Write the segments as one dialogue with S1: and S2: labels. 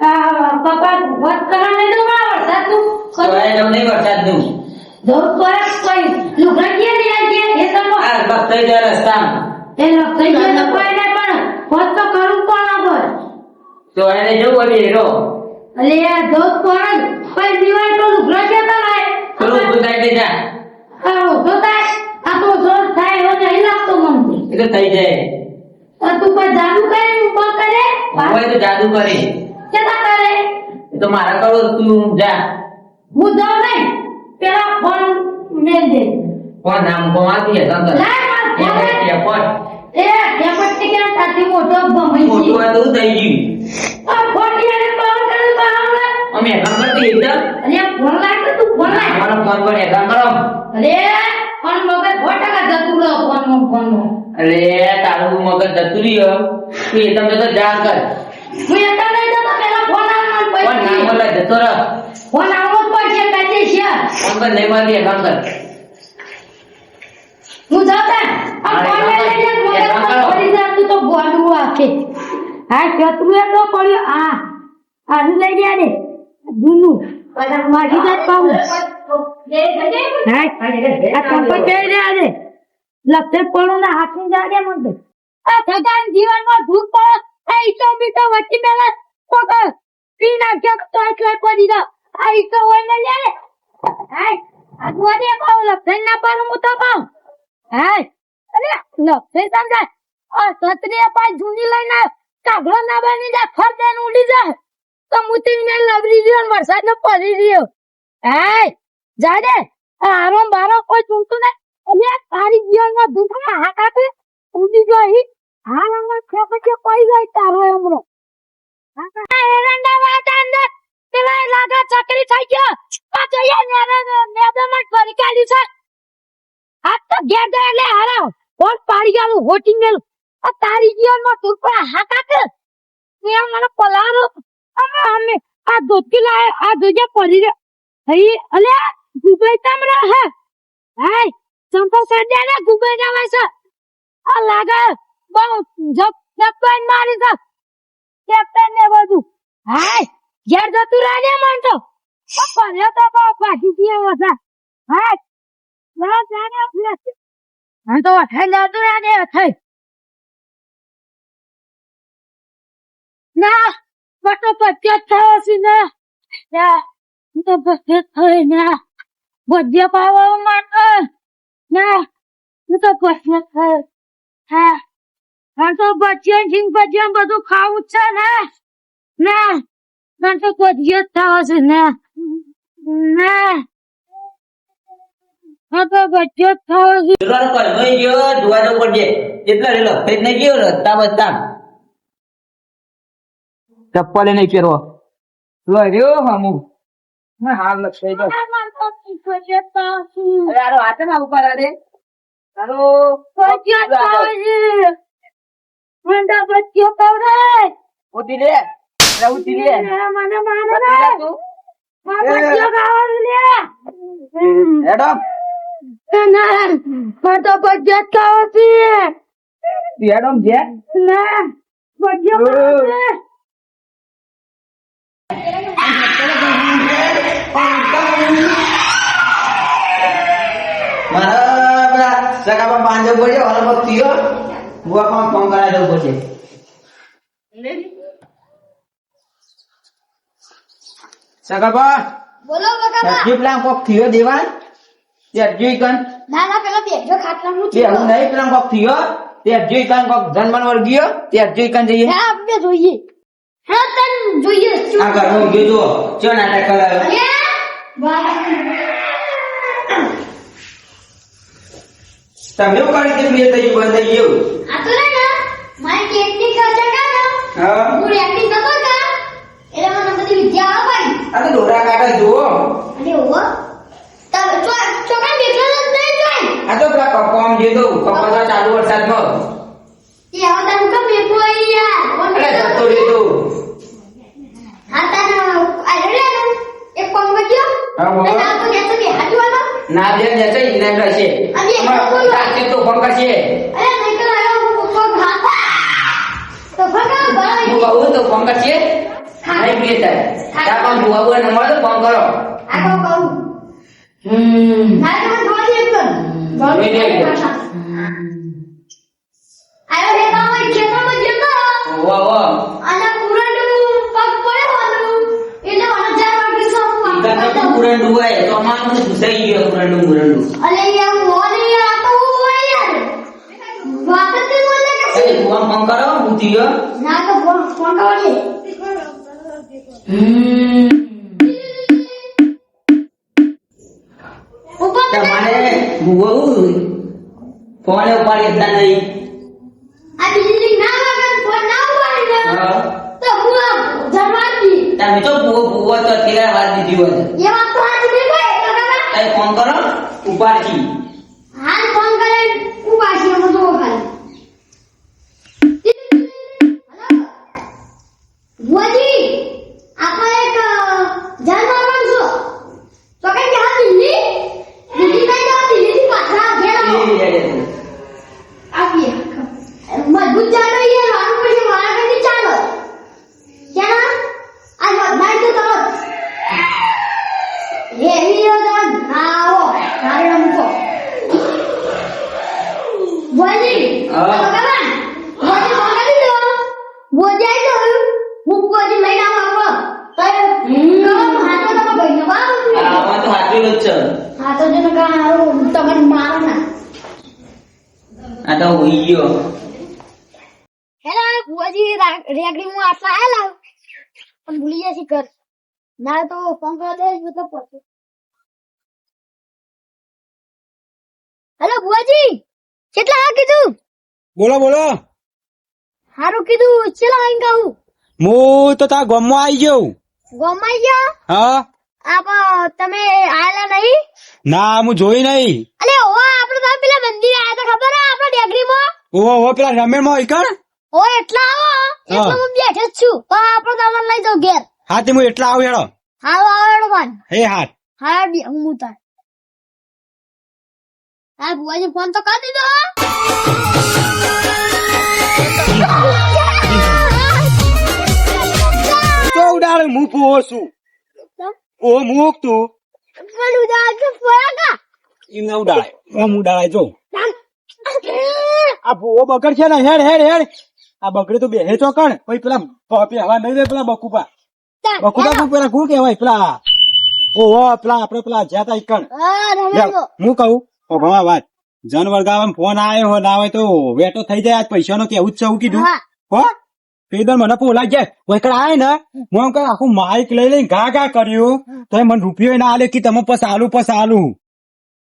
S1: આ પપ્પા વત કરવાને તો
S2: નહીં
S1: દોર પર કોઈ લુગડા કે ને આજે એ તો નો.
S2: આ બપ જાય રસ્તામાં.
S1: એ લખઈ ગયો તો કોઈ નહીં પણ વત તો કરું કોણ આગળ
S2: તો એને જવું હવે હેરો
S1: અલે આ દોર પર કોઈ દિવાલ તો લુગડા કે તો લાય
S2: થોડું જા
S1: આ ઊભો થાય. આ તો જોર થાય લાગતો મને
S2: એ તો થઈ જાય.
S1: તું કોઈ જાદુ કરે ઊભો કરે?
S2: હોય તો જાદુ કરે
S1: કેતા કરે?
S2: એ તો મારા કરો તું જા.
S1: હું જાઉં નહીં. પેલા ફોન મેલ દે.
S2: ફોન નામ આપી હે સંતર
S1: લાય માર
S2: એ
S1: કેપટ કે તાતી મોટો
S2: મોટું
S1: મોટો
S2: આ તો થઈ ગયું?
S1: આ ફોનની આને પાવર કરે પાવર
S2: અમે હેરાન કરતી એકદમ
S1: અને ફોન લાય તું ફોન લાય.
S2: મારો ફોન પર હેરાન કરો.
S1: અરે ફોન મગર ફોટા કા જતું રહો ફોન નો ફોન નો
S2: અરે મગજ જતું રહ્યો તું એ તમે તો જા કર.
S1: હું એતા નહીં જતો પેલા ફોન આવવાનો
S2: કોણ નામ
S1: પૈસા
S2: બોલે જતો રહ.
S1: ફોન આવવો જ પડશે કાજે છે.
S2: ફોન પર નહીં મારી હેરાન કર.
S1: હું જાતા આ ફોન લઈ લેજે મગજ પડી જા તું તો ગોડું આખે. હા ચતરું એ તો પડ્યો. આ આનું લઈ ગયા ને જૂનું. મારી જાત પાઉં હા આ કંપટ પહેરી રહ્યા છે લખતે પડું ને હાથી જાગે મને આ સદાન જીવનમાં ભૂખ પડે, આ મીઠો બીટો વચ્ચે મેલા કોક પી નાખ્યો તો એટલે પડી જાવ આ ઈટો હોય ને લે. હાય, આ ગોદે પાઉ લખતે ના પર હું તો પાઉ હાય, અરે લખતે સમજાય આ સત્રીય પાય જૂની લઈને કાગડો ના બની જાય ફરતે ઉડી જાય. તો મુતી ને લબરી રહ્યો વરસાદ નો પડી રહ્યો હાય, જાડે આરો બારો કોઈ ચૂંટું ને અને તારી જીવનમાં દુખા હાકાતે ઉડી ગઈ હા રંગા ખેપે કે કોઈ ગઈ તારો એમરો એરંડા વાતા અંદર પેલા લાગા ચકરી થઈ ગયો. પાછો યાર નેરે નેદમાં ફરી કાઢ્યું છે. આ તો ઘેર જાય એટલે હારા કોણ પાડી ગયું હોટિંગ ગયેલું આ તારી જીવનમાં દુખા હાકાતે મેં મને પલારો. અમે અમે, આ ધોતી લાય આ જોજે પડી રહ્યો. હઈ, અલે ગુબઈ તમ રહે હાય ચંપા સડ્યા ને ગુબઈ ના છે. આ લાગે બહુ જપ જપ મારી છે. કેપ્ટન ને બધું. હાય, ઘેર જતું રાજે મન તો. પપ્પા તો પાછી ગયો વસા હાય ના જાને ફ્લેશ તો થઈ જતું રાજે થઈ. ના પટો પત્યો થયો છે ને. ના તો પચ્યો થયો ના. ભજ્ય પાવો માટે ના તો પચ્યો થયો. હા. હા તો ભજ્ય જીંગ ભજ્ય બધું ખાવું જ છે ને? ના? મને તો ભજ્ય થયો છે ને? ના? હા તો ભજ્ય થયો છે.
S2: જોવાનો કર નહીં ગયો જવું પડશે એટલા રેલો ફેટ નહીં ગયો રસ્તા બસ્તા ચપ્પલ નહીં પહેરવો. લો રહ્યો હમુ હા. હાલ લક્ષાઈ ગયો.
S1: મને તો ભજ્ય થયો
S2: અરે આરો હાથે ના ઉપર અરે આરો
S1: ભજ્ય થયો છે. મને તો ભજ્ય થયો રે
S2: ઉઠી લે. અરે ઉઠી લે
S1: મને મારે રે.
S2: તું.
S1: મારે ભજ્ય ખાવાનું લે.
S2: એડમ
S1: ના મારે તો ભજ્ય થયો છે
S2: એડમ જે
S1: ના ભજ્ય ખાવાનું છે
S2: મારા સગા પાંજે હાલ મત થયો. બુઆ કોણ? ફોન કરાય દઉં પછી સગા
S3: બોલો બકા
S2: હજી પેલા કોક થયો દેવાન તે હજી કન
S3: ના ના પેલા બેજો ખાટલાનું
S2: તે હું નહીં પેલા કોક થયો? તે હજી કન કોક જન્મનવર ગયો? તે હજી કન જઈએ?
S3: હા આપણે જોઈએ. હા તન જોઈએ
S2: આ ઘર ગયો જો ચો નાટક કરાયો તમે કરી દીધું બંધ થઈ ગયું
S3: તો રે ને મારી ટેકનિક છે કાનો
S2: હા.
S3: હું એક્ટિંગ નતો કા? એટલે મને બધી વિદ્યા આવે
S2: આ તો ડોરા જુઓ.
S3: અને ઓવો તારે ચો ચોકન બેઠો જ નહીં જોઈ
S2: આ તો પેલા કપમ જે તો કપા ચાલુ વરસાદમાં
S3: એ હવે તને કમ બેઠો યાર?
S2: અરે? જતો રહેતો
S3: હા તને આ એક કોમ કર્યો
S2: હા, બોલો.
S3: અને આ તો કે હાજવાનો
S2: ના બેન જશે ઇનામ રહેશે.
S3: અને એ બોલો.
S2: રાતે તો ફોન કરશે.
S3: અરે નહીં તો આયો પગ હાથ તો ભગા ભાઈ
S4: હું કહું તો ફોન કરશે નહીં બે થાય. ત્યાં પણ ભૂવા બુઆ નંબર તો ફોન કરો.
S3: આ કહું કહું.
S4: હમ.
S3: ના તમે જોઈ લે
S4: ફોન ફોન કરો હું થયો
S3: ના તો ફોન ફોન કરો છે
S4: હમ
S3: ઉપર તમે
S4: તમારે ભૂવા ફોન ઉપાડી શકતા નહીં
S3: આ બીજી રીત ના વાગે ફોન ના ઉપાડી ને
S4: હા.
S3: તો હું આ જરવાતી
S4: તમે તો ભૂવો ભૂવો તો અત્યારે વાત દીધી હોય
S3: એ વાત તો આજ નહીં ભાઈ કાકા
S4: તમે ફોન કરો ઉપાડજી
S3: હાલ ફોન કરે ઉપાડી એમ તો ખાલી ભુવાજી આપણે એક જાન મારવાનું છો તો કઈ જવા દિલ્હી દિલ્હી કઈ જવા દિલ્હી થી પાછા ઘેર આવો આપીએ મજબૂત ચાલો એ મારું પછી મારા કઈ ચાલો કેના આ બધાય તો તરત એ એવી યોજન હા આવો મારે મૂકો બોલી
S4: હા.
S3: ભગવાન બોલી બોલી દો બોલી આઈ તો હું બોલી લઈને આવું આપણો તો હાથો તમે ભાઈ ને બાપ
S4: આમાં તો સાચું જ છે
S3: હાથો જને કા હારું તમને મારો ના
S4: આ તો હોઈ ગયો
S3: હેલો બુઆજી રેગડી માં આટલા આયેલા પણ ભૂલી ગયા છે કર ના તો ફોન કરવા દે મતલબ પડશે હેલો બુઆજી કેટલા હા કીધું
S5: બોલો બોલો.
S3: હારું કીધું ચેલા આઈ ગાઉ
S5: હું તો તારા ગામમાં આવી ગયો
S3: ગોમાઈ ગયા
S5: હા.
S3: આપ તમે આયેલા નહીં?
S5: ના હું જોઈ નહીં.
S3: અલે ઓ આપણે તો પેલા મંદિર આયા તો ખબર હે આપણે ડેગરી માં
S5: ઓ ઓહો પેલા રમેણમાં કણ?
S3: ઓ એટલા આવો. એટલે હું બેઠો છું. તો આપણે તમને લઈ જાઉં ઘેર.
S5: હા તે હું એટલા આવ હેડો.
S3: હાલો આવેડો માન
S5: હે હાથ.
S3: હા બે હું ઉતાર. હા બુઆજી ફોન તો કરી દીધો
S5: તો ઉડાડે હું પોહો છું. પોહો મૂક તું.
S3: પણ ઉધાર તો ફરાકા
S5: એમ ના ઉડાડે. ઓમ ઉડાડે જો. આ પોહો બકડ છે ને હેડ હેડ હેડ. આ બકડી તો બેહે તો કણ પછી પેલા પપે હવા નહીં દે પેલા બકુપા બકુપા તું પેલા? શું કહેવાય? પેલા ઓહો પેલા આપડે પેલા જ્યાં તા કણ
S3: હા
S5: હું કહું ઓ ભવા વાત. જન વળગાવામાં ફોન આવ્યો હો ના હોય તો વેટો થઈ જાય. આજ પૈસાનો કેવું જ છે એવું કીધું.
S3: હો.
S5: પેદર મને પોલા જાય વૈકડ આય ને? હું કઈ આખું માઇક લઈ લઈને ગા ગા કર્યું. તો મને રૂપિયો ના આલે કે તમે પસ આલુ પસ આલુ.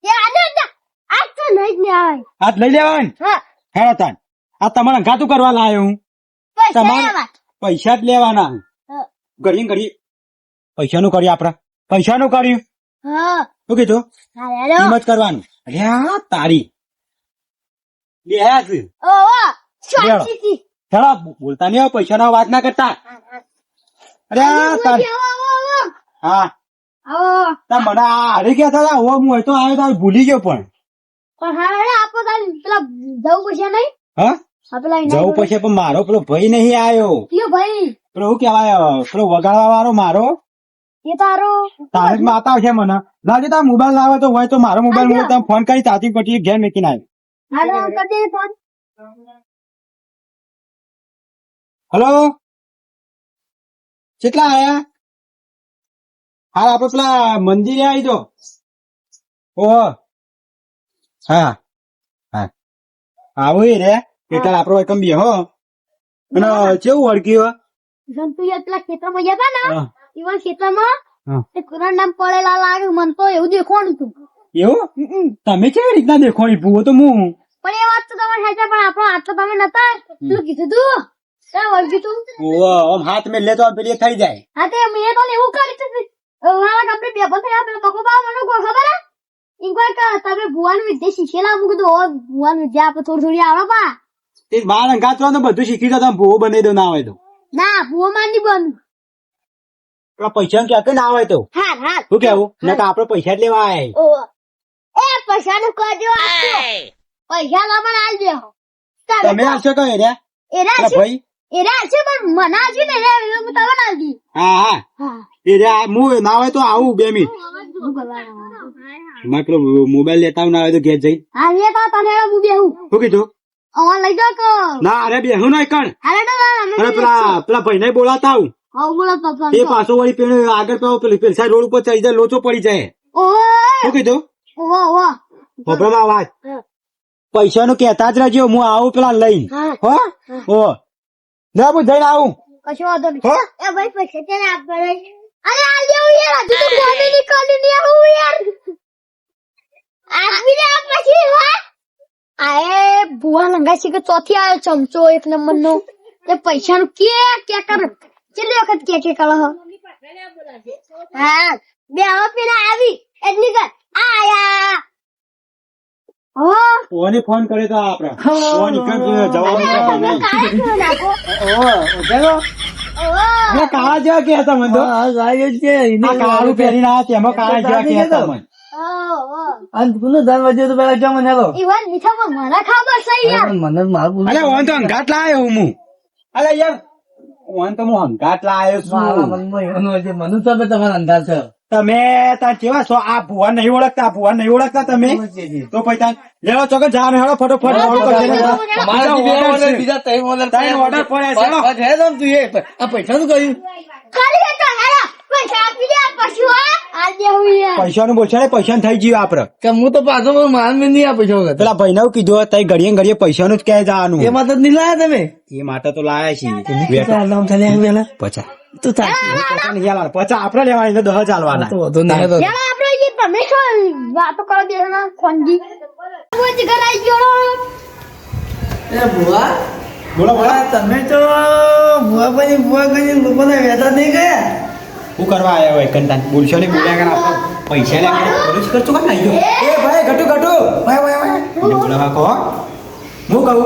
S3: આજે આવે
S5: લઈ લેવાય ને?
S3: હા.
S5: તાન. આ તમારે ગાતું કરવા લાયો હું. તમારા પૈસા જ લેવાના.
S3: હા.
S5: ઘડી પૈસાનું કર્યું આપડે પૈસાનું કર્યું.
S3: હા.
S5: શું કીધું? હિંમત કરવાનું. અરે તારી. બે હાથ
S3: ઓ ઓ શાંતિથી
S5: હેડો બોલતા નહીં પૈસા વાત ના કરતા. અરે તારી
S3: આવો આવો આવો.
S5: હા. તા મને હારી ગયા હતા હવે હું તો આવ્યો તાર ભૂલી ગયો પણ.
S3: પણ હા આપો તાર પેલા જવું પડશે નહીં?
S5: હા?
S3: હા પેલા
S5: જવું
S3: જોડે.
S5: પણ મારો પેલો ભાઈ નહીં આવ્યો.
S3: કયો ભાઈ?
S5: પેલો શું કેવાય પેલો વગાડવા વાળો મારો?
S3: એ તારો.
S5: તારક માતા છે મને. લાગે તાર મોબાઈલ લાવે તો હોય તો મારો મોબાઈલ હું તમે ફોન કરી તાતી પછી ઘેર મૂકીને આવ્યો
S3: હાલો કરી ફોન
S5: હલો? કેટલા આયા? હા આપડે પેલા મંદિરે આવી દો ઓહો. હા. હા. આવો રે. એટલે આપડો એકમ બે હો. અને કેવું વળગ્યું
S3: સંતુ એટલા ખેતરમાં ગયા હતા ને. એવા ખેતરમાં એ કુરાન નામ પડેલા લાગે મને તો એવું દેખવાનું હતું.
S5: એવું? તમે કેવી રીતના દેખોણી ભૂવો તો હું
S3: પણ એ વાત તો તમારે સાચા પણ આપણો આટલો તમે નતા. પેલું કીધું તું? ત્યાં વળગ્યું તું
S5: ઓહો આમ હાથ મેં લે પેલી થઈ જાય.
S3: હા તે મેં તો એવું કરી તું આપણે બે પણ થયા પેલો બકો બા મને ખબર તમે ભુવાનું વિદ્યા શીખેલા અમુક તો ભુવાનું વિદ્યા આપણે થોડી થોડી આવડે પા
S5: તે બાર અંગાત તો બધું શીખી જતા ભૂવો બનાવી દો ના હોય તો.
S3: ના ભુવો માની બન
S5: પેલા પૈસા ક્યાં કે ના હોય તો?
S3: હા હા.
S5: શું કેવું ના તો આપડે પૈસા જ લેવા
S3: ઓ. એ પૈસા નું કરજો પૈસા ના પણ આલજો
S5: તમે આવશો કઈ રે
S3: એ
S5: ભાઈ.
S3: એ રે છે પણ મને છે ને રે હું તમને આલી
S5: હા હા.
S3: હા.
S5: એ રે આ હું ના હોય તો આવું બે મિનિટ. મારે પેલો મોબાઈલ લેતા આવું ના હોય તો ઘેર જઈ.
S3: હા લે તો તને હું બેહું.
S5: શું કીધું?
S3: અમાર લઈ જાવ કે
S5: ના અરે બેહું નહીં કણ.
S3: અરે તો અમે
S5: પેલા ભાઈ ભાઈને બોલાતા આવું. એ પાછો વળી પેલો આગળ પેલો પેલી પેલી સાઈડ રોડ ઉપર ચડી જાય લોચો પડી જાય. શું કીધું? અવાજ
S3: હા.
S5: પૈસા નું કેતા જ રહેજો હું આવું પેલા લઈ
S3: હા.
S5: હો? ઓ. ના બુ જઈને આવું.
S3: કશો વાંધો નહીં.
S5: હો?
S3: એ ભાઈ પૈસા તેને આપવા અરે આ લેવું યાર હજુ તો બોલે નીકળી નહીં આવું યાર. આપી દે પછી હો? આએ ભુવા લંગાસી કે ચોથી આવ્યો ચમચો એક નંબર નો તે પૈસા નું કે કે કર કેટલી વખત કે કે કરો હા? બે હવે પેલા આવી એટલી કર આયા.
S5: કોને ફોન કરે તો આપણે. ફોન કર જવાબ
S3: તમે કાય કેવો નાખો. ઓહો
S5: કાળા જેવા કે હતા મને તો.
S4: હા સાહેબ છે
S5: આ કાળું પહેરીને આવ્યા તેમાં કાળા જેવા કે હતા મને
S4: અને પેલું ધન વધ્યું તો પેલા કેમ મને હેલો.
S3: ઈવન મીઠામાં મને ખબર છે યાર.
S4: મને મારું
S5: અરે તો અંગાટ લાયો હું. અરે યાર ઓન તો હું અંગાટ લાયો છું.
S4: મનમાં એવાનું હોય છે મને તો તમારો અંદાજ છે.
S5: તમે તાર કેવા છો? આ ભુવા નહીં ઓળખતા ભુવા નહીં ઓળખતા તમે? તો પછી તાર લેવો ચોકે જાવ હેડો ફટોફટ બીજા order, છે.
S4: ત્રણ
S5: પડ્યા છે,
S4: તું એ આ પૈસા નું કર્યું?
S3: ખાલી હતો હેલો પૈસા આપી દે પછી હો આ દેવું યાર.
S5: પૈસાનું બોલશે ને? પૈસા થઈ ગયું આપડે.
S4: કે હું તો પાછો માન બી નહીં આ પૈસા
S5: પેલા ભાઈ ને કીધું તઈ ઘડીએ ને ઘડીએ પૈસાનું જ કહે જવાનું.
S4: એ માટે નહીં લાયા તમે?
S5: એ માટે તો લાયા છીએ
S4: તું થાય
S5: આપડે લેવાની દહ ચાલવાના.
S4: તો નહીં
S3: વાતો કરો ખોંજી ગયો.
S4: એ
S5: બોલો બોલો.
S4: તમે તો ભુવા બની ભુવા બની લોકોને વેચા નહીં ગયા?
S5: શું કરવા આવ્યા હોય કંટાન બોલશો નહીં બોલ્યા કર આપણે પૈસા લે બોલું છું કરતું કામ નહીં? ગયો એ ભાઈ ઘટુ ઘટુ. ભાઈ ભાઈ ભાઈ બોલાવા કહો. હું કહું?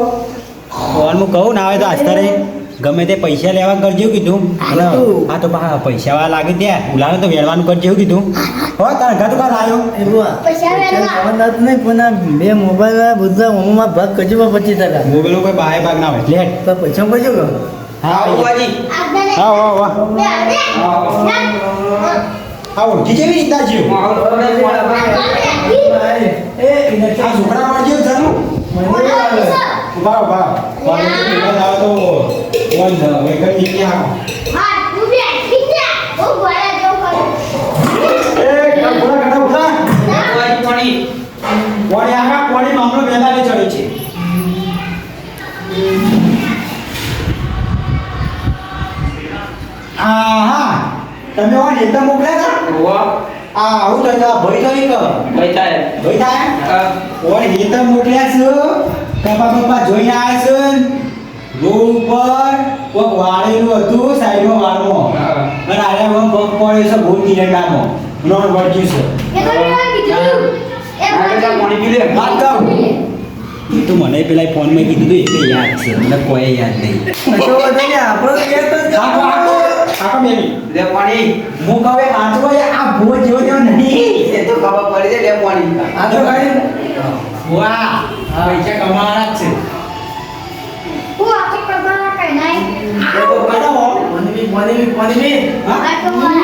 S5: કોણ હું કહું ના આવે તો આસ્તરે ગમે તે પૈસા લેવા કરજો કીધું. હા તો હા પૈસા વાળા લાગે ત્યાં. ઉલાને તો વેણવાનું કરજો કીધું. હો તાર ઘટુ કાલ આવ્યો
S3: પૈસા
S4: જ નહીં પણ બે મોબાઈલ બધા હું ભાગ કરજો પછી પચીસ ટકા
S5: મોબાઈલ કોઈ બાય ભાગ ના હોય. લેટ
S4: તો પૈસા કરજો કે
S5: હા
S3: આપને
S5: હા વાહ વાહ. હા ઓળખી જેવી રીતના જીવ આ છોકરા મળજો જાનું ઊભા ઊભા કોલેજ આવે તો ફોન વેકરથી ક્યાં
S3: હા તું બે ઠીક છે. બહુ બોલા જેવું કરે
S5: એ ઘણા ઘણા ઉઠા. કોણી આખા કોણી મામલો પહેલા આહા તમે ઓન એકદમ મોકલ્યા હતા આ આવું થાય તો. આ ભય થઈ કે ભય થાય ઓન એકદમ મોકલ્યા છે. કપા પપ્પા જોઈને આવ્યા છે રોડ ઉપર કોક વાળેલું હતું સાઈડમાં વાળમાં. અને આરે આમ પગ પડ્યો છે ભૂલ કિરંડામાં નોન વર્જ્યું છે.
S3: એ તો મેં કીધું. એ
S5: વાત એ તો મને પેલા ફોનમાં કીધું હતું એટલે યાદ છે. મને કોઈ યાદ નહીં.
S4: આપણો
S5: આખો બેબી
S2: લે પાણી
S5: હું કહું એ આ ભૂવો જેવો જેવો નહીં.
S2: એ તો ખબર પડી જાય લે પાણી.
S4: આ તો ગાડી
S5: વાહ પૈસા કમાવાના જ છે.
S3: કઈ નહીં.
S5: આ તો હા?
S3: આ તો મને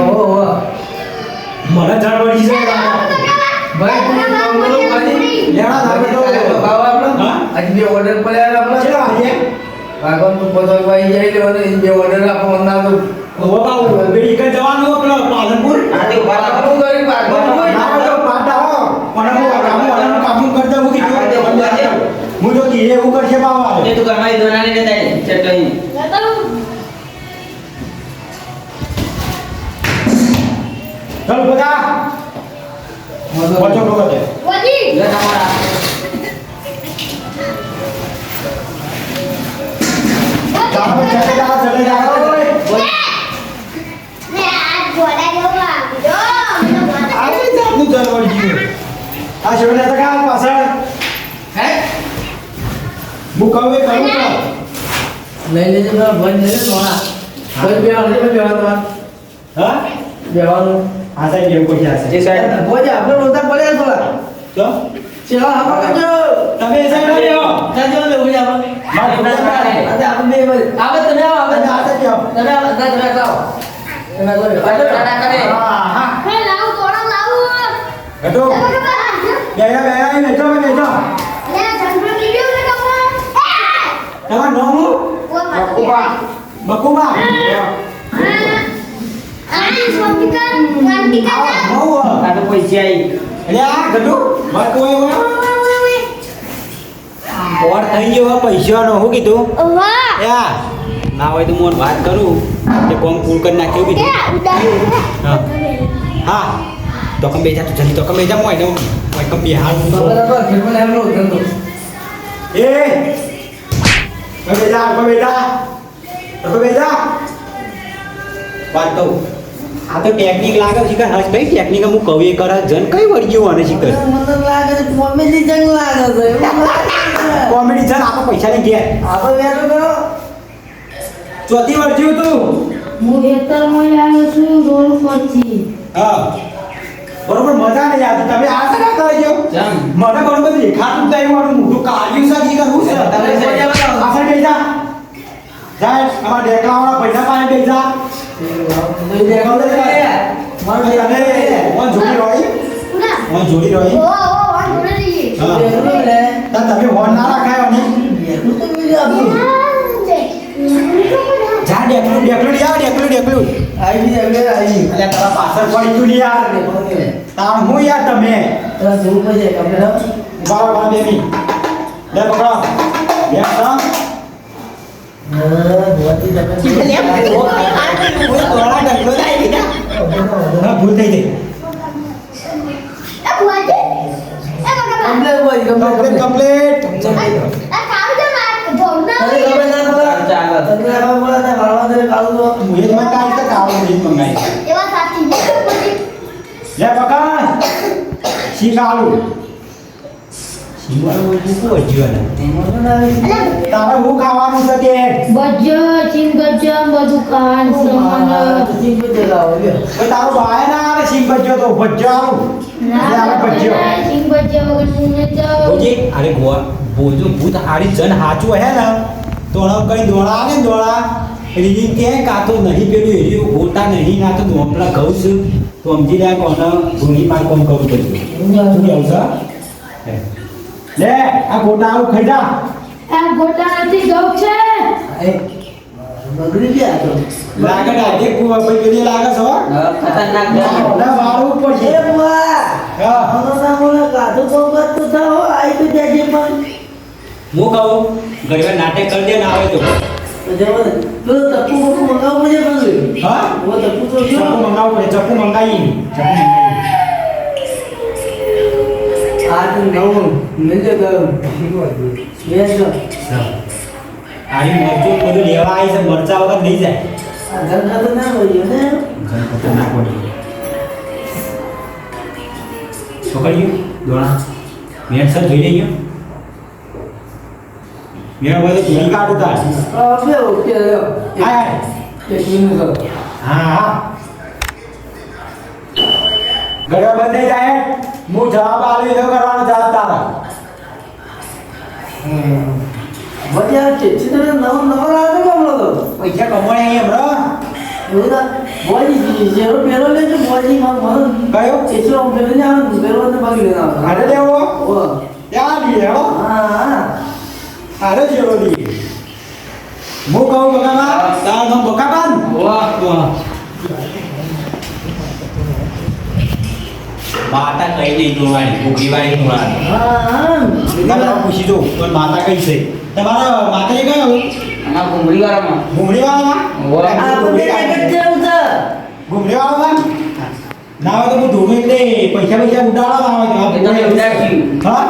S4: ઓહો ઓહો
S5: જાણ પડી છે.
S4: ભાઈ તું કામ કરો
S5: લાગે તો
S4: ભાવ આપણો? આજ બે ઓર્ડર પડ્યા આપણો?
S5: ચલો આજે
S4: ભાગવત તું પદક ભાઈ જઈ લેવાનો એ બે ઓર્ડર આપો ના. તો
S5: ઓ બાબુ બે એક જવાનું આપણો પાલનપુર?
S2: આજે.
S4: આપણું કરી ભાગવત
S5: ના તો પાટ આવો પણ હું કામ વાળાનું કામ કરતા હું
S2: હા, તે છે.
S5: કીધું હું જો કીધે એવું કરશે બાવા
S2: એ તું કમાઈ દોનાને લેતા આય, ચટણી.
S5: ચાલ બધા.
S4: હે?
S5: હું
S4: લઈ લેજો બંધ લેજો સોના. કોઈ વાર બે. વાર
S5: હા?
S4: બેવાનું
S5: આ સાઈડ જેવું કોઈ છે
S2: જે સાહેબ
S4: બોજે આપણે રોતા પડ્યા થોડા
S5: તો
S4: ચલો આપણે કરજો.
S5: તમે એ સાઈડ બેહો.
S4: કરજો ને આપણે.
S5: મારે ઉડી આવે.
S4: આજે આપણે બે ભાઈ. તમે આવો,
S5: તમે
S4: આવો, ના, તમે આવો. તમે ટાટા કરે.
S5: હા, હા.
S3: હે લાવું લાવું
S5: બેઠો, બેઠો.
S3: લે જંગલ લીધું ને કમા
S5: તમારું નામ
S3: બકુબા
S5: બકુબા.
S4: આ તો પૈસા આઈ.
S5: અરે આ ગટુ, બકુ આવ્યો. ઓર થઈ ગયો હો પૈસાનો હું કીધું
S3: વાહ
S5: યા ના હોય તો હું ઓને વાત કરું કે કોમ પૂર કરી નાખ્યું
S3: કે
S5: કીધું
S3: ઉડાડી
S5: હા હા તો કમ બેજા તું જલ્દી તો કમ બેજા મોય ને મોય કમ બિહાર હું તો
S4: બરાબર, ખેડૂતને એમનો ધંધો.
S5: એ કમ બેજા કમ બેજા તો કમ બેજા વાત કહું આ તો ટેકનિક લાગે છે કે હસ કઈ ટેકનિક હું કવિ કરે જન કઈ વર્ગ્યું અને શીખર
S4: મને લાગે છે કોમેડી જન લાગે છે. એવું.
S5: કોમેડી જન આપો પૈસા ની ઘેર.
S4: આપો વેરો કરો.
S5: ચોથી વળગ્યું તું?
S1: હું ખેતરમાં આવ્યો છું રોડ પરથી.
S5: હા. બરોબર મજા નહીં આવતી. તમે આ શું ના કરજો મને બરોબર દેખાતું નહીં મારું મોઢું કાઢ્યું છે કે કરવું છે?
S4: તમે.
S5: પાછળ બેસી જા. જાય અમારા ડેકલાવાળા પૈસા પાસે બેસી જોડી રોઈ
S3: ઉડા
S5: ઓન જોડી રોઈ
S3: ઓ ઓ વાહ જોડે રહીએ
S5: હા
S4: દેખાવ લે.
S5: તાર તમે હોન ના રાખાયો ને. જા ડેકલું ડેકલું ડેકલું ડેકલું
S4: આઈ બી આવી, આવી.
S5: તારા પાછળ પડી તું યાર. તાર હું યાર તમે
S4: તારા જોવું રાવ.
S5: બાર બાર બેબી લે પકડો બે
S4: હા, જોવાથી તમે-
S5: તોડા ડગલો થાય બેટા હા ભૂલ થઈ ગઈ. કમ્પ્લીટ. કમ્પ્લીટ
S3: આ કામ છે માર ભોગના
S4: તને ખબર ના ખબર? તને ના ખબર પડે ને વાળવા દે કાળું તો.
S5: હું એ જ મંગાવી તો કાળો રીત મંગાવી
S3: એવા સાચી છે બધી
S5: બધું શું
S4: તો આવી.
S5: તારે હું ખાવાનું છે
S1: બધું
S4: છે, લાવો.
S5: ભાઈ તારો ભાઈ ના આવે તો ભજ્યો આવું આવે અરે ગોવા બોજો ભૂત હારી જન હાચું હે ને તો કઈ દોડા આવે ને દોડા રીજી કે કાં તો નહીં પેલું એરિયું ગોટા નહીં ના તો દોમડા ઘઉં છું તો સમજી લે કોને ધૂણી માર કોમ કહું છું શું કેવું છે લે આ ગોટા આવું ખાઈ જા.
S1: આ ગોટા નથી ગૌ છે.
S4: બગડી ગયા તો.
S5: લાગે આજે કુવા ભાઈ લાગે છે હો.
S2: ખતરનાક છે.
S5: ના વાળું પડશે.
S4: એ બુઆ,
S5: હા.
S4: આનો ના બોલે, કાઢું કોમ થાઓ, આઈ તો પણ.
S5: હું કહું ગઈવાર નાટક કરી દે ના આવે તો.
S4: તો બપુ મંગાવવું પડે પણ.
S5: હા?
S4: ઓ ટપુ તો
S5: પડે ચપ્પુ મંગાવી. ચપ્પુ મંગાવી.
S4: આ તો નવું, મિલજે બેસો.
S5: મરચું બધું લેવા આવી છે મરચા વગર નહીં જાય.
S4: ખાતું ના ને.
S5: પડી પકડ્યું દોણા. મેં સર જોઈ લઈ ગયો. મેં બધું ધોઈ કાઢું તાર.
S4: ઓકે, એક મિનિટ
S5: હા હા. ઘરે બંધ થઈ જાય. હું જવાબ આવી એનો કરવાનો જવાબ તારા
S4: આવે છે. ચિત્ર નવો નવો લાગે ને તો.
S5: પૈસા કમાણે
S4: એવું ના. બોજી, જેરો પેલો લેજો, બોજી, માર મન.
S5: કયો
S4: ચેચી હું પેલો ને આવે, પેલો ને ભાગી લેવાનો.
S5: આરે લેવો
S4: ઓ.
S5: ત્યાં બી લેવો
S4: હા, હા.
S5: જેરો દી હું કહું બકાબા તાર નામ બકાબા ને?
S2: વાહ.
S5: વાહ. માતા કઈ નહીં ડોળાની ભૂખી વાળી
S4: હા.
S5: તમારા પૂછી જો પણ માતા કઈ છે? તમારા માતાજી કયો
S2: આમાં ઘુમડી વાળામાં.
S5: ઘુમડી વાળામાં. ઘૂમડી વાળામાં ના હોય તો હું ધોમે એટલે પૈસા પૈસા ઉડાડવા ના હોય
S2: એ
S5: તો. હા?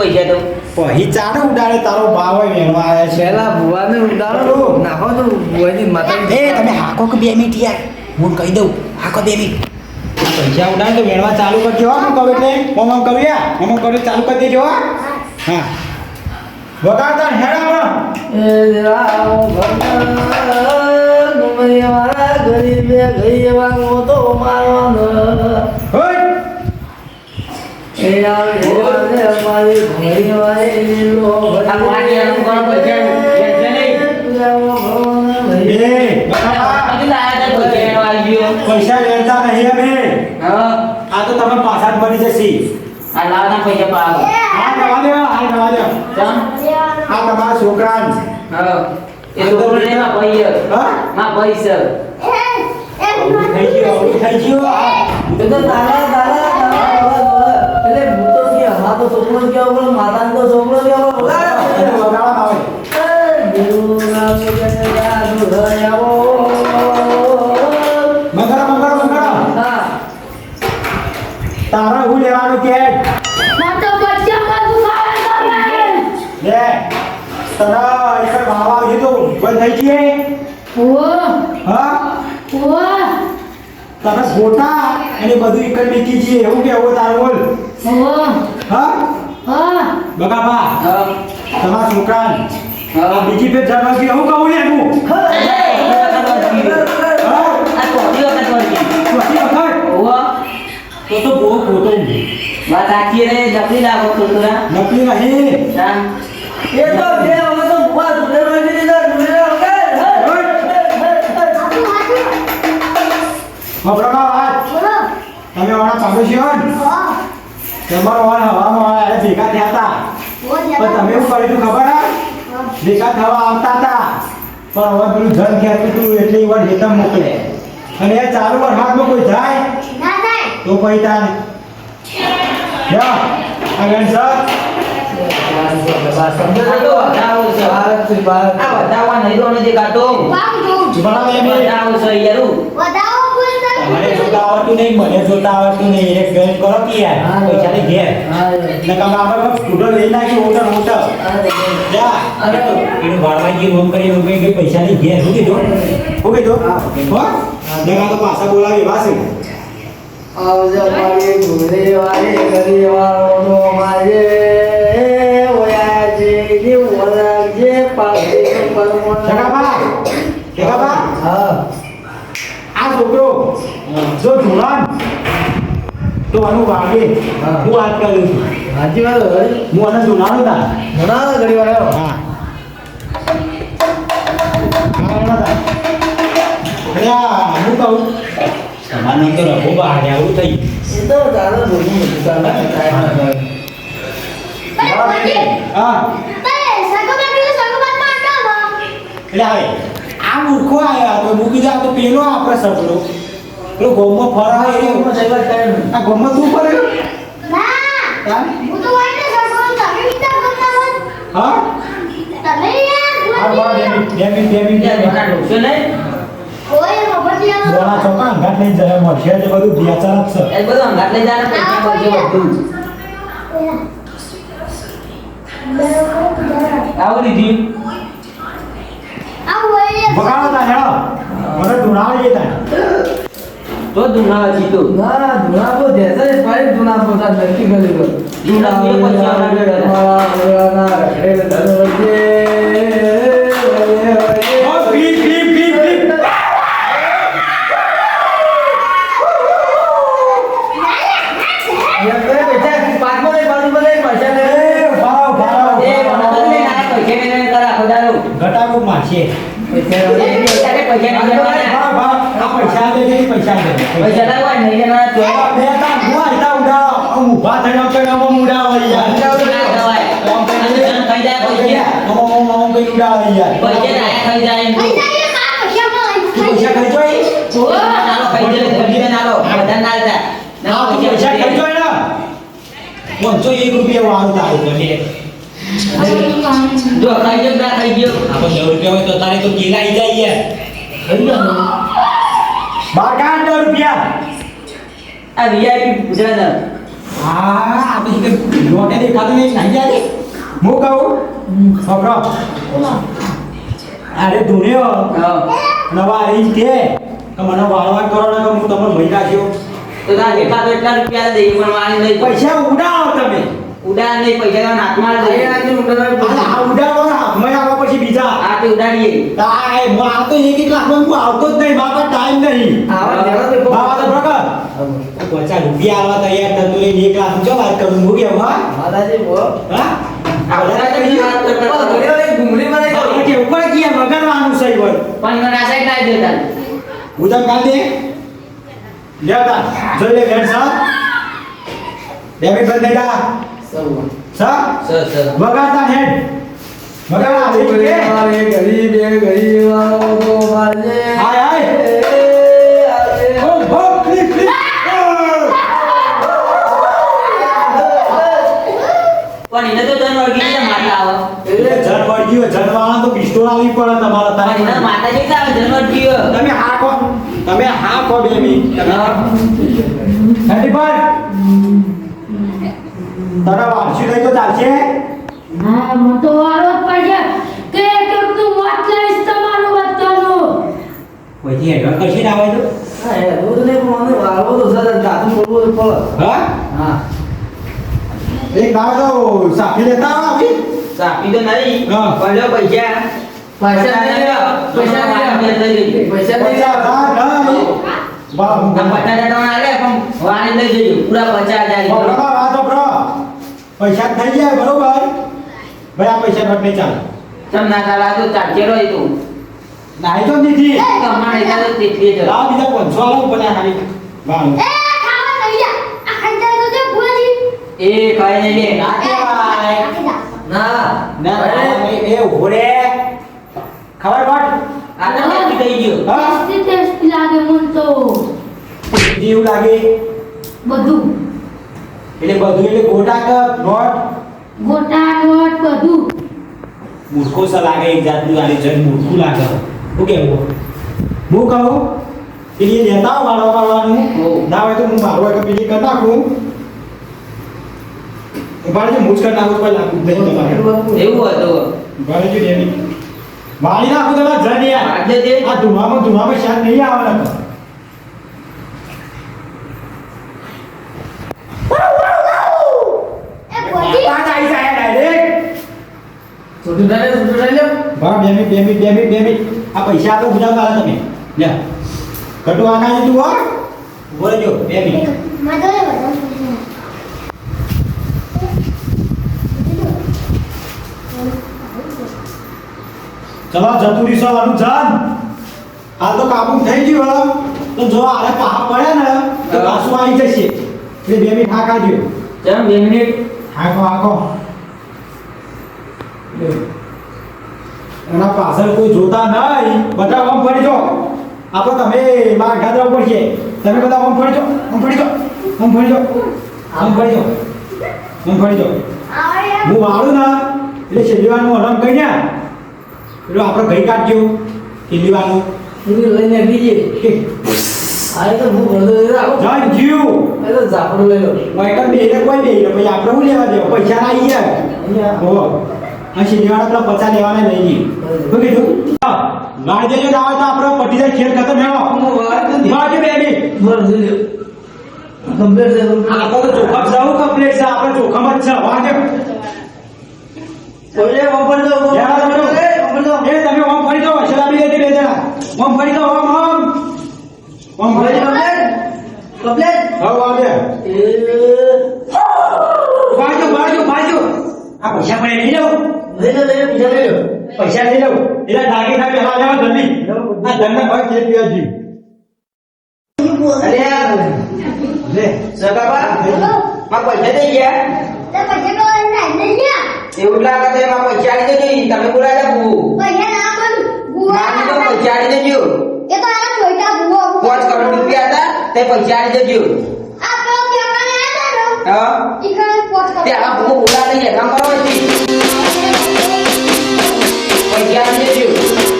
S2: પૈસા તો.
S5: પછી ચાડે ઉડાડે? તારો ભાવ હોય છે.
S4: પહેલા ભુવાને ઉડાડો. નાખો તો ભુવાની માતા
S5: એ તમે હાકો કે બે મિનિટ યાર. હું કહી દઉં હાકો બે મિનિટ. પૈસા ઉડાડ તો વેણવા ચાલુ કરજો હો કહું એટલે. ઓમ ઓમ કહું ઓમ ઓમ કહું ચાલુ કરી દેજો હો. હા. વગાડતા હેડા
S4: એ રામ ભગવાન મારા ગરીબે એ
S2: આવે.
S5: એ બકાબા
S2: હજુ પૈસા
S5: પૈસા લેતા નહીં અમે. આ તો તમે પાછા જ મળી જશે
S2: આ લાવના પૈસા પાડો.
S5: હા દવા દેવા હા દવા દેવા
S2: ચમ?
S5: હા તમારા છોકરા
S2: હા. એ છોકરો નહીં, મારા ભાઈ છે.
S5: હા
S2: મારા ભાઈ છે.
S5: થઈ ગયો થઈ ગયો આ.
S4: તો તારા તારા બોલ, બોલ. એટલે હું તો કે અમાર તો છોકરો કેવો બોલો માતાનો તો છોકરો જ કેવો બોલો
S5: વગાડવા આવે મંગળા તને એક બાવા આવી તો બંધ થઈ જઈએ
S1: ઓ,
S5: હા?
S1: ઓ,
S5: તને ગોટા અને બધું એક જ મેકી જઈએ એવું કેવું તારું બોલ?
S1: ઓ,
S5: હા?
S1: હા.
S5: બગાબા
S2: હા.
S5: તમારા છોકરાને.
S2: હા.
S5: બીજી પેજ જવા કે હું કહું ને હું. તો તો બહુ ખોટો
S2: વાત સાચી રે જપી લાગો છોકરા
S5: નકલી નહીં.
S4: એ તો
S5: ખબરમાં વાત
S3: બોલો.
S5: તમે વાળા પાડોશીઓ ને?
S3: હા.
S5: તમારો વાળ હવામાં ભેગા થયા હતા. પણ તમે શું કર્યું હતું ખબર હે? ભેગા થવા આવતા હતા. પણ હવે પેલું જન ખેંચતું હતું એટલે એ વાર હેતમ મોકલે. અને એ ચાલુ વરસાદમાં કોઈ જાય?
S3: ના થાય.
S5: તો પછી તાર યા આગળ સર
S2: વધાવો છે. યારું.
S5: મને જોતા આવડતું નહીં મને જોતા આવડતું નહીં. એક ગણ કરો કે યાર પૈસા લઈ ઘેર. ને કામ આપણે સ્કૂટર લઈ નાખી ઓટર ઓટર જા. અરે એનું ભાડવા જે રૂમ કરી ઓમ કે પૈસા લઈ ઘેર. શું કીધું? શું કીધું? હો. ને તો પાછા બોલાવી વાસી.
S4: આવજો મારી ભૂલી વાળી ગરી વાળો મારે ઓયા જે ની ઓળખજે પાછી પરમો
S5: જગાબા જગાબા
S4: હા.
S5: જો ધોળાન તો આનું વાગે.
S4: હા.
S5: હું વાત કરું છું.
S4: હાજી વાત
S5: હું આને જોનારો તા.
S4: જોનારો ઘડી વાર
S5: હા. આ હું કહું? તમારું તો રઘુ બહાર આવું થઈ.
S4: એ તો તારો ચાલે
S5: હા એટલે આ મૂર્ખો આયા તો મૂકી દે તો પેલો આપણે સપનો પેલો ગોમમાં ફરાય એ આ ગોમમાં તું ફરે
S3: ના? હું? તો વાઈ ને સગો તમે વિચાર કરતા હોય
S5: હા.
S3: તમે યાર
S5: આ બા બે બે બે
S2: ઘણા ઢોકશો નહીં?
S3: કોઈ મફત
S5: બોલા ચોકા અંગાત લઈને જાય મળશે એટલે બધું બેચાર જ છે.
S2: એ બધું અંગાત લઈ જાય પૈસા બધું બધું. આવું લીધી.
S3: આ હોય
S5: બગાડો તા હેડો. મને ધુણાવી દેતા
S2: તો દુના જીતો
S4: ના ધૂણા બહુ દેશે ને દુના ધૂણા પોતા નક્કી કરી દો
S2: દુના બે પછી આવડા જોડે.
S4: મારા ભગવાનના રખડેલ ધન વચ્ચે, વયે વયે.
S5: ઓ પી પી પી પી
S4: એમ કરે પૈસા પાંચમો નહીં, પાંચમો નહીં, પૈસા
S5: એ
S4: નહીં.
S5: ભાવ ભાવ
S2: એ વખત જ લઈને આયા પૈસા લઈને લઈને કરે આખો દાડો.
S5: ઘટાડો મારશે
S4: પૈસા
S5: એક રૂપિયા વાળું ગમે
S2: જો ખાઈ ગયો ના ખાઈ ગયો.
S5: આપણે દસ રૂપિયા હોય તો તારે તો કેલા આવી જાય દસ રૂપિયા.
S2: આ વીઆઈપી ગુજરાત
S5: હા આ તો લોટે દેખાતું નહીં નાઈ જાય. હું કહું? અરે ધૂણ્યો
S2: હા.
S5: નવા રીત કે મને વાળવા કરો ને હું તમને મહી રાખ્યો
S2: તો તાર જેટલા તો એટલા રૂપિયા દઈએ પણ વાળી નહીં
S5: પૈસા ઉડાવો તમે.
S2: ઉડા નહીં પૈસા
S5: આ આ ઉડાવો ને હાથમાં આવો પછી બીજા
S2: આ તે ઉડાડીએ.
S5: આ એ આ તો એક એક લાખમાં હું આવતો જ નહીં બાપા ટાઈમ નહીં.
S4: આવા દેવા તો
S5: પ્રગટ. પચાસ રૂપિયા આવા તૈયાર થતું લઈને એક લાખ જો વાત કરું? હું કેવું હા
S4: માતાજી બોલ
S5: હા?
S2: આ બધા કઈ વાત કરતા
S4: ઘૂમરી.
S5: આ કે ઉપર ગયા વગરવાનું છે ઈવન.
S2: પણ મને આ સાઈડ લાવી દેતા.
S5: હું તને કાલ દે? લેતા જોઈ લે બેન સા. ડેબિટ બંધ થઈ જા. સા?
S2: Sir sir.
S5: વગાડતા હેડ.
S4: ગરીબ
S5: કે
S4: વાળે ગરીબ એ ગરીબ વાળો તો મારે
S5: હાય, હાય. ક્લિક ક્લિક
S2: પણ એને તો મારતા આવે.
S5: એટલે જન વળગી હોય જનવાળા તો પિસ્તોલ આવી પડે તમારા
S2: એને
S5: તારે.
S2: માતા જેટલા આવે જન્મ જીવ
S5: તમે હા કો તમે હા કો બે મિનિટ. તમે હેડી પર તારા વાપસી નહીં તો ચાલશે?
S1: હા તો વારો પડશે કે એક એક તું મોત લઈશ તમારું બધાનું
S5: કોઈથી હેડવા કરશે ને આવે તો
S4: હા, એ રોજ ને પણ મને વાળવો તો સર દાદુ બોલવું પડે.
S5: હા?
S4: હા.
S5: એક દાવ તો સાફી લેતા આવો આવી
S2: સાપી તો નહીં
S5: હા.
S2: પણ લ્યો પૈસા.
S4: પૈસા નહીં લ્યો. પૈસા નહીં પૈસા નહીં.
S5: પચાસ
S4: લ્યો.
S5: હજાર નહીં બા
S2: આ પચાસ હજાર ટકા આલે પણ વાણી લઈ જજો. પૂરા પચાસ હજાર.
S5: બરાબર વાતો બ્રો પૈસા થઈ જાય બરોબર. ભાઈ આ પૈસા? નોટ નહીં ચાલે
S2: તમ ના ચાલા તો ચાલશે રહી તું
S5: નાઈ તો નથી
S2: કમાણી થાય તો તેટલી જ
S5: આ બીજા કોણ આલો પણ આ ખાલી. વાહ
S3: એ ખાવા નહીં જા આ ખંજર તો જે ભૂલાજી
S2: એ કઈ નહીં લે.
S5: ના કહેવાય
S4: ના.
S5: ના એ ઉભરે ખબર પડ.
S2: આ તો થઈ ગયું.
S5: હા?
S1: ટેસ્ટી લાગે મન તો.
S5: જેવું લાગે?
S1: બધું.
S5: એટલે બધું એટલે ગોટા કપ નોટ?
S1: ગોટા નોટ બધું.
S5: મૂર્ખો સા લાગે એક જાતનું આની જન મૂર્ખું લાગે. હું કેવું? હું કહું? પેલી લેતા વાળવા વાળવાનું.
S2: હોવ.
S5: ના હોય તો હું મારો તો પેલી કરી નાખું. ઉભાડજો મૂજ કરી નાખું કોઈ લાગુ જ નહીં તમારે.
S2: એવું હતું.
S5: ઉભાડજો ડેલી. વાળી નાખું તમારે જન યાર.
S2: જે
S5: આ ધુમામાં ધુમામાં શાંત નહીં આવે ને
S3: એ ભૂલાજી
S5: પાંચ આવી જાય ડાયરેક્ટ
S4: છૂટું થાય લે.
S5: બા બે મિનિટ બે મિનિટ બે મિનિટ બે મિનિટ. આ પૈસા આપો ગુજાવ કાલે તમે. લે. કટુ આના તું હો. બોલજો બે મિનિટ. ચલો જતું રીસો જાન. આ તો કાબુ થઈ ગયું હો. તો જો આને પાહા પડે ને તો
S2: હા.
S5: પાછું આવી જશે. એટલે બે મિનિટ હાક આજો
S2: ચમ બે મિનિટ.
S5: હાકો હાકો. એના પાછળ કોઈ જોતા નહીં. બધા આમ ફરી જો. આપણે તમે મારા ગાદરા ઉપર છે તમે બધા ઓમ ફરી જો. ઓમ ફરી જો. આમ ફરી જો. ઓમ ફરી જો. ઓમ ફરી જો. હું વાળું ના. એટલે છેલ્લીવાનું અલમ કહી ને એટલે આપણે ગઈ કાઢજો
S4: છૂટું લઈને બીજે અરે તો હું ભરતો નહીં રાખું.
S5: જન જીવ
S4: એ તો ઝાપડું લઈ લો.
S5: ને કોઈ બે પછી આપણે હું લેવા દેવા? પૈસા ના આવી જાય. હો આ છેલ્લીવાળા પેલા પચા લેવાના લઈ કીધું? ગાડી આવે તો આપણે પટી જાય ખેલ ખતમ
S4: હું નથી.
S5: ગાડી બે મિનિટ
S4: ભરતો છે,
S5: આપણે તો ચોખમ જવું કમ્પ્લીટ છે. આપણે ચોખમ જ છે. વાગે
S4: ઓલે, ઓપન દો, દો,
S5: તમે-
S4: એ, દો.
S5: ઓમ ફરી શરાબી લેતી બે જણા. ઓમ ફરી જાઓ ઓમ ઓમ. ઓમ ફરી
S4: Complete? Complete?
S5: હવે વાગે બાજુ બાજુ બાજુ આ પૈસા પડે નહીં લઉં
S4: લઈ લો, લઈ લો, બીજા લઈ લો.
S5: પૈસા નહીં લઉં એટલે દાગી થાય પેલા લેવા જલ્દી આ ધંધા ભાઈ તે પીવા
S2: અરે યાર.
S5: લે
S2: સગાબા માં પૈસા દઈ ગયા.
S3: તે પછી તો એને નહીં જા
S2: એવું લાગે તો એમાં પૈસા આવી જજો તમે
S3: ના
S2: તો પૈસા આવી
S3: ગુવા
S2: પાંચ કરોડ રૂપિયા હતા તે પૈસા આવી
S3: ને?
S2: હા.
S3: ઈ કણે પોચ
S2: તે આ ભૂ બોલાવી છે કામ કરો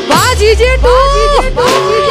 S6: વાજી જે ટુ.